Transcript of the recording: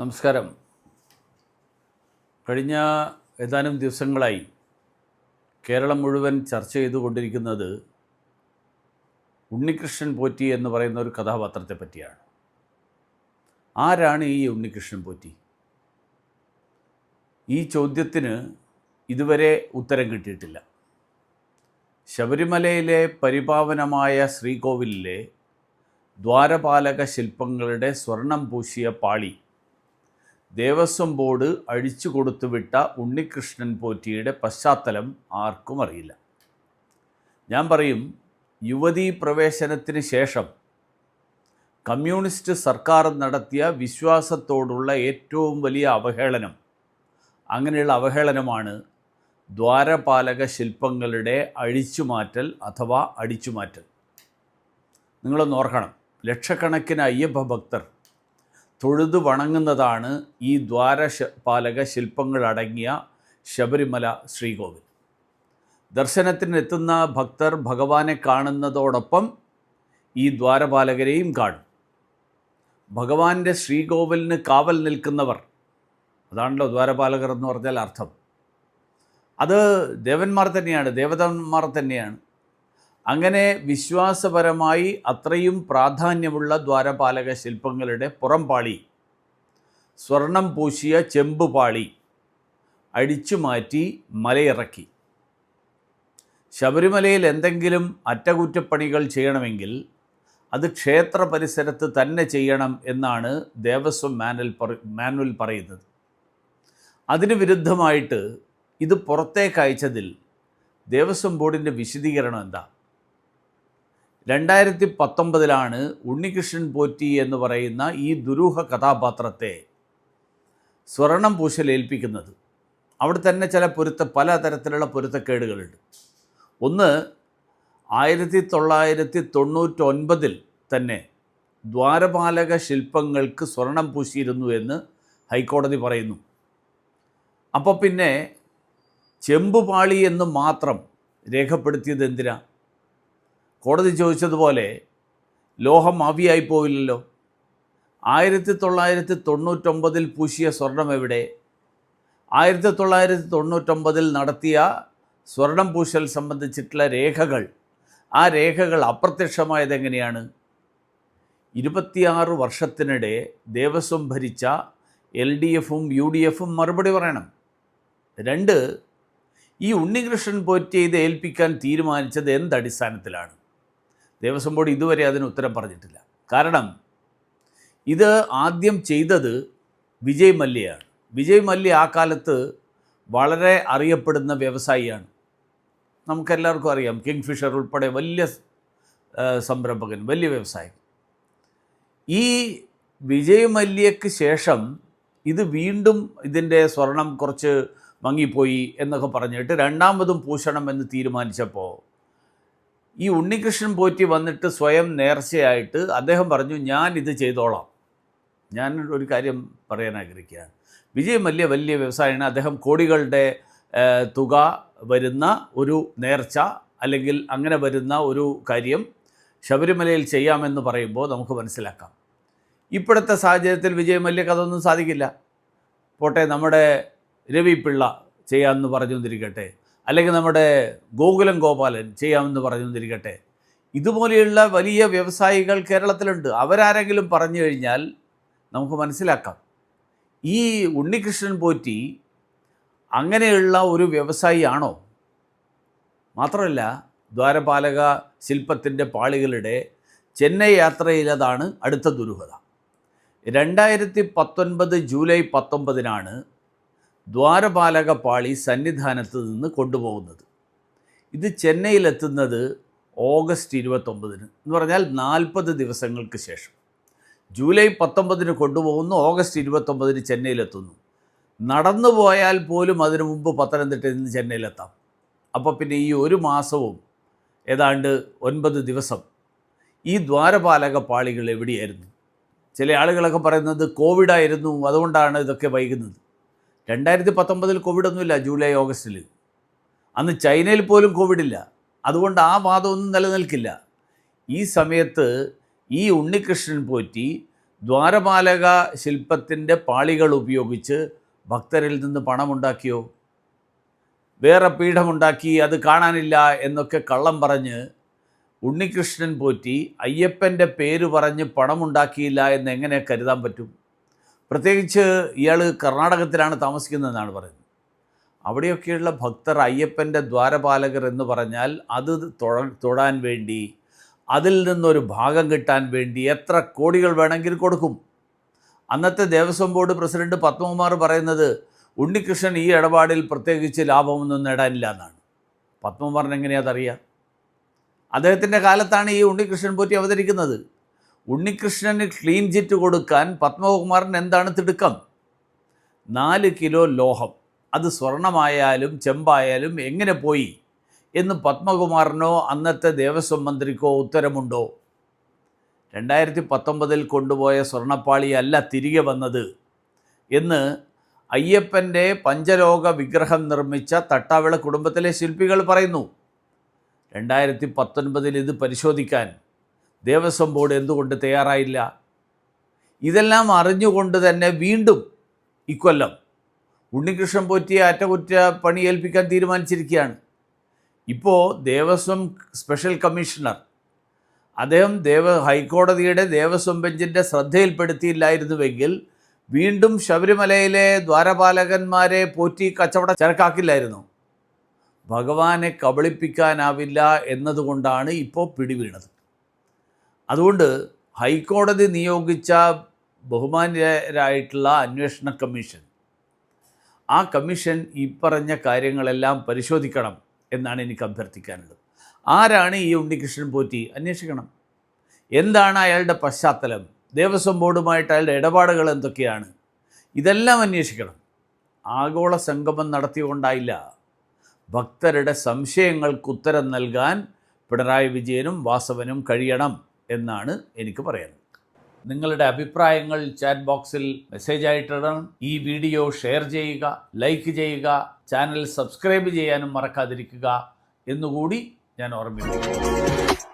നമസ്കാരം. കഴിഞ്ഞ ഏതാനും ദിവസങ്ങളായി കേരളം മുഴുവൻ ചർച്ച ചെയ്തുകൊണ്ടിരിക്കുന്നത് ഉണ്ണികൃഷ്ണൻ പോറ്റി എന്ന് പറയുന്ന ഒരു കഥാപാത്രത്തെ പറ്റിയാണ്. ആരാണ് ഈ ഉണ്ണികൃഷ്ണൻ പോറ്റി? ഈ ചോദ്യത്തിന് ഇതുവരെ ഉത്തരം കിട്ടിയിട്ടില്ല. ശബരിമലയിലെ പരിപാവനമായ ശ്രീകോവിലിലെ ദ്വാരപാലക ശില്പങ്ങളുടെ സ്വർണം പൂശിയ പാളി ദേവസ്വം ബോർഡ് അഴിച്ചു കൊടുത്തുവിട്ട ഉണ്ണികൃഷ്ണൻ പോറ്റിയുടെ പശ്ചാത്തലം ആർക്കും അറിയില്ല. ഞാൻ പറയും യുവതീ പ്രവേശനത്തിന് ശേഷം കമ്മ്യൂണിസ്റ്റ് സർക്കാർ നടത്തിയ വിശ്വാസത്തോടുള്ള ഏറ്റവും വലിയ അവഹേളനം അങ്ങനെയുള്ള അവഹേളനമാണ് ദ്വാരപാലക ശില്പങ്ങളുടെ അഴിച്ചുമാറ്റൽ അഥവാ അടിച്ചുമാറ്റൽ. നിങ്ങളൊന്ന് ഓർക്കണം ലക്ഷക്കണക്കിന് അയ്യപ്പ ഭക്തർ തൊഴുതു വണങ്ങുന്നതാണ് ഈ ദ്വാരപാലക ശില്പങ്ങളടങ്ങിയ ശബരിമല ശ്രീകോവിൽ. ദർശനത്തിനെത്തുന്ന ഭക്തർ ഭഗവാനെ കാണുന്നതോടൊപ്പം ഈ ദ്വാരപാലകരെയും കാണും. ഭഗവാന്റെ ശ്രീകോവിലിന് കാവൽ നിൽക്കുന്നവർ അതാണല്ലോ ദ്വാരപാലകർ എന്ന് പറഞ്ഞാൽ അർത്ഥം. അത് ദേവന്മാർ തന്നെയാണ് ദേവതന്മാർ തന്നെയാണ്. അങ്ങനെ വിശ്വാസപരമായി അത്രയും പ്രാധാന്യമുള്ള ദ്വാരപാലക ശില്പങ്ങളുടെ പുറംപാളി സ്വർണം പൂശിയ ചെമ്പുപാളി അടിച്ചു മാറ്റി മലയിറക്കി. ശബരിമലയിൽ എന്തെങ്കിലും അറ്റകുറ്റപ്പണികൾ ചെയ്യണമെങ്കിൽ അത് ക്ഷേത്ര പരിസരത്ത് തന്നെ ചെയ്യണം എന്നാണ് ദേവസ്വം മാനുവൽ മാനുവൽ പറയുന്നത്. അതിന് വിരുദ്ധമായിട്ട് ഇത് പുറത്തേക്ക് അയച്ചതിൽ ദേവസ്വം ബോർഡിന്റെ വിശദീകരണം എന്താ? രണ്ടായിരത്തി പത്തൊമ്പതിലാണ് ഉണ്ണികൃഷ്ണൻ പോറ്റി എന്ന് പറയുന്ന ഈ ദുരൂഹ കഥാപാത്രത്തെ സ്വർണം പൂശലേൽപ്പിക്കുന്നത്. അവിടെ തന്നെ ചില പൊരുത്ത പല തരത്തിലുള്ള പൊരുത്തക്കേടുകളുണ്ട്. ഒന്ന് ആയിരത്തി തൊള്ളായിരത്തി തൊണ്ണൂറ്റൊൻപതിൽ തന്നെ ദ്വാരപാലക ശില്പങ്ങൾക്ക് സ്വർണം പൂശിയിരുന്നു എന്ന് ഹൈക്കോടതി പറയുന്നു. അപ്പോൾ പിന്നെ ചെമ്പുപാളി എന്ന് മാത്രം രേഖപ്പെടുത്തിയത് എന്തിനാ? കോടതി ചോദിച്ചതുപോലെ ലോഹം ആവിയായി പോവില്ലല്ലോ. ആയിരത്തി തൊള്ളായിരത്തി തൊണ്ണൂറ്റൊമ്പതിൽ പൂശിയ സ്വർണം എവിടെ? ആയിരത്തി തൊള്ളായിരത്തി തൊണ്ണൂറ്റൊമ്പതിൽ നടത്തിയ സ്വർണം പൂശൽ സംബന്ധിച്ചിട്ടുള്ള രേഖകൾ ആ രേഖകൾ അപ്രത്യക്ഷമായത് എങ്ങനെയാണ്? ഇരുപത്തിയാറ് വർഷത്തിനിടെ ദേവസ്വം ഭരിച്ച എൽ ഡി എഫും യു ഡി എഫും മറുപടി പറയണം. രണ്ട് ഈ ഉണ്ണികൃഷ്ണൻ പോറ്റി ഇത് ഏൽപ്പിക്കാൻ തീരുമാനിച്ചത് എന്തടിസ്ഥാനത്തിലാണ് ദേവസ്വം ബോർഡ് ഇതുവരെ അതിന് ഉത്തരം പറഞ്ഞിട്ടില്ല. കാരണം ഇത് ആദ്യം ചെയ്തത് വിജയ് മല്യയാണ് വിജയ് മല്യ ആ കാലത്ത് വളരെ അറിയപ്പെടുന്ന വ്യവസായിയാണ്. നമുക്കെല്ലാവർക്കും അറിയാം കിങ് ഫിഷർ ഉൾപ്പെടെ വലിയ സംരംഭകൻ വലിയ വ്യവസായി ഈ വിജയ് മല്യയ്ക്ക് ശേഷം ഇത് വീണ്ടും ഇതിന്റെ സ്വർണം കുറച്ച് മങ്ങിപ്പോയി എന്നൊക്കെ പറഞ്ഞിട്ട് രണ്ടാമതും പൂഷണം എന്ന് തീരുമാനിച്ചപ്പോൾ ഈ ഉണ്ണികൃഷ്ണൻ പോറ്റി വന്നിട്ട് സ്വയം നേർച്ചയായിട്ട് അദ്ദേഹം പറഞ്ഞു ഞാൻ ഇത് ചെയ്തോളാം. ഞാൻ ഒരു കാര്യം പറയാൻ ആഗ്രഹിക്കുകയാണ്. വിജയ് മല്യ വലിയ വ്യവസായമാണ് അദ്ദേഹം കോടികളുടെ തുക വരുന്ന ഒരു നേർച്ച അല്ലെങ്കിൽ അങ്ങനെ വരുന്ന ഒരു കാര്യം ശബരിമലയിൽ ചെയ്യാമെന്ന് പറയുമ്പോൾ നമുക്ക് മനസ്സിലാക്കാം. ഇപ്പോഴത്തെ സാഹചര്യത്തിൽ വിജയ് മല്യക്ക് അതൊന്നും സാധിക്കില്ല. പോട്ടെ നമ്മുടെ രവി പിള്ള ചെയ്യാമെന്ന് പറഞ്ഞുകൊണ്ടിരിക്കട്ടെ. അല്ലെങ്കിൽ നമ്മുടെ ഗോകുലം ഗോപാലൻ ചെയ്യാമെന്ന് പറഞ്ഞുകൊണ്ടിരിക്കട്ടെ. ഇതുപോലെയുള്ള വലിയ വ്യവസായികൾ കേരളത്തിലുണ്ട്. അവരാരെങ്കിലും പറഞ്ഞു കഴിഞ്ഞാൽ നമുക്ക് മനസ്സിലാക്കാം. ഈ ഉണ്ണികൃഷ്ണൻ പോറ്റി അങ്ങനെയുള്ള ഒരു വ്യവസായിയാണോ? മാത്രമല്ല ദ്വാരപാലക ശില്പത്തിന്റെ പാളികളുടെ ചെന്നൈ യാത്രയിലതാണ് അടുത്ത ദുരൂഹത. രണ്ടായിരത്തി പത്തൊൻപത് ജൂലൈ പത്തൊമ്പതിനാണ് ദ്വാരപാലക പാളി സന്നിധാനത്ത് നിന്ന് കൊണ്ടുപോകുന്നത്. ഇത് ചെന്നൈയിലെത്തുന്നത് ഓഗസ്റ്റ് ഇരുപത്തൊമ്പതിന്. എന്ന് പറഞ്ഞാൽ നാൽപ്പത് ദിവസങ്ങൾക്ക് ശേഷം. ജൂലൈ പത്തൊമ്പതിന് കൊണ്ടുപോകുന്നു ഓഗസ്റ്റ് ഇരുപത്തൊമ്പതിന് ചെന്നൈയിലെത്തുന്നു. നടന്നു പോയാൽ പോലും അതിനു മുമ്പ് പത്തനംതിട്ടയിൽ നിന്ന് ചെന്നൈയിലെത്താം. അപ്പോൾ പിന്നെ ഈ ഒരു മാസവും ഏതാണ്ട് ഒൻപത് ദിവസം ഈ ദ്വാരപാലക പാളികൾ എവിടെയായിരുന്നു? ചില ആളുകളൊക്കെ പറയുന്നത് കോവിഡായിരുന്നു അതുകൊണ്ടാണ് ഇതൊക്കെ വൈകുന്നത്. രണ്ടായിരത്തി പത്തൊമ്പതിൽ കോവിഡ് ഒന്നുമില്ല ജൂലൈ ഓഗസ്റ്റിൽ അന്ന് ചൈനയിൽ പോലും കോവിഡില്ല. അതുകൊണ്ട് ആ വാദമൊന്നും നിലനിൽക്കില്ല. ഈ സമയത്ത് ഈ ഉണ്ണികൃഷ്ണൻ പോറ്റി ദ്വാരപാലക ശില്പത്തിന്റെ പാളികൾ ഉപയോഗിച്ച് ഭക്തരിൽ നിന്ന് പണമുണ്ടാക്കിയോ? വേറെ പീഠമുണ്ടാക്കി അത് കാണാനില്ല എന്നൊക്കെ കള്ളം പറഞ്ഞ് ഉണ്ണികൃഷ്ണൻ പോറ്റി അയ്യപ്പന്റെ പേര് പറഞ്ഞ് പണമുണ്ടാക്കിയില്ല എന്ന് എങ്ങനെ കരുതാൻ പറ്റും? പ്രത്യേകിച്ച് ഇയാൾ കർണാടകത്തിലാണ് താമസിക്കുന്നതെന്നാണ് പറയുന്നത്. അവിടെയൊക്കെയുള്ള ഭക്തർ അയ്യപ്പന്റെ ദ്വാരപാലകർ എന്ന് പറഞ്ഞാൽ അത് തൊഴാൻ വേണ്ടി അതിൽ നിന്നൊരു ഭാഗം കിട്ടാൻ വേണ്ടി എത്ര കോടികൾ വേണമെങ്കിൽ കൊടുക്കും. അന്നത്തെ ദേവസ്വം ബോർഡ് പ്രസിഡന്റ് പത്മകുമാർ പറയുന്നത് ഉണ്ണികൃഷ്ണൻ ഈ ഇടപാടിൽ പ്രത്യേകിച്ച് ലാഭമൊന്നും നേടാനില്ല എന്നാണ്. പത്മകുമാറിന് അദ്ദേഹത്തിന്റെ കാലത്താണ് ഈ ഉണ്ണികൃഷ്ണൻ പോറ്റി അവതരിക്കുന്നത്. ഉണ്ണികൃഷ്ണന് ക്ലീൻ ചിറ്റ് കൊടുക്കാൻ പത്മകുമാറിന് എന്താണ് തിടുക്കം? നാല് കിലോ ലോഹം. അത് സ്വർണമായാലും ചെമ്പായാലും എങ്ങനെ പോയി? എന്ന് പത്മകുമാറിനോ അന്നത്തെ ദേവസ്വം മന്ത്രിക്കോ ഉത്തരമുണ്ടോ? രണ്ടായിരത്തി പത്തൊമ്പതിൽ കൊണ്ടുപോയ സ്വർണപ്പാളിയല്ല തിരികെ വന്നത് എന്ന് അയ്യപ്പന്റെ പഞ്ചലോക വിഗ്രഹം നിർമ്മിച്ച തട്ടാവിള കുടുംബത്തിലെ ശില്പികൾ പറയുന്നു. രണ്ടായിരത്തി പത്തൊൻപതിൽ ഇത് പരിശോധിക്കാൻ ദേവസ്വം ബോർഡ് എന്തുകൊണ്ട് തയ്യാറായില്ല? ഇതെല്ലാം അറിഞ്ഞുകൊണ്ട് തന്നെ വീണ്ടും ഇക്കൊല്ലം ഉണ്ണികൃഷ്ണൻ പോറ്റിയെ അറ്റകുറ്റ പണി ഏൽപ്പിക്കാൻ തീരുമാനിച്ചിരിക്കുകയാണ്. ഇപ്പോൾ ദേവസ്വം സ്പെഷ്യൽ കമ്മീഷണർ അദ്ദേഹം ദേവ ഹൈക്കോടതിയുടെ ദേവസ്വം ബെഞ്ചിന്റെ ശ്രദ്ധയിൽപ്പെടുത്തിയില്ലായിരുന്നുവെങ്കിൽ വീണ്ടും ശബരിമലയിലെ ദ്വാരപാലകന്മാരെ പോറ്റി കച്ചവട ചരക്കാക്കില്ലായിരുന്നു. ഭഗവാനെ കബളിപ്പിക്കാനാവില്ല എന്നതുകൊണ്ടാണ് ഇപ്പോൾ പിടിവീണത്. അതുകൊണ്ട് ഹൈക്കോടതി നിയോഗിച്ച ബഹുമാന്യരായിട്ടുള്ള അന്വേഷണ കമ്മീഷൻ ആ കമ്മീഷൻ ഈ പറഞ്ഞ കാര്യങ്ങളെല്ലാം പരിശോധിക്കണം എന്നാണ് എനിക്ക് അഭ്യർത്ഥിക്കാനുള്ളത്. ആരാണ് ഈ ഉണ്ണികൃഷ്ണൻ പോറ്റി? അന്വേഷിക്കണം. എന്താണ് അയാളുടെ പശ്ചാത്തലം? ദേവസ്വം ബോർഡുമായിട്ട് അയാളുടെ ഇടപാടുകൾ എന്തൊക്കെയാണ്? ഇതെല്ലാം അന്വേഷിക്കണം. ആഗോള സംഗമം നടത്തിയുകൊണ്ടായില്ല ഭക്തരുടെ സംശയങ്ങൾക്ക് ഉത്തരം നൽകാൻ പിണറായി വിജയനും വാസവനും കഴിയണം. എന്നാണ് എനിക്ക് പറയാനുള്ളത്. നിങ്ങളുടെ അഭിപ്രായങ്ങൾ ചാറ്റ് ബോക്സിൽ മെസ്സേജ് ആയിട്ടിടണം. ഈ വീഡിയോ ഷെയർ ചെയ്യുക ലൈക്ക് ചെയ്യുക ചാനൽ സബ്സ്ക്രൈബ് ചെയ്യാനും മറക്കാതിരിക്കുക എന്നുകൂടി ഞാൻ ഓർമ്മിപ്പിക്കുന്നു.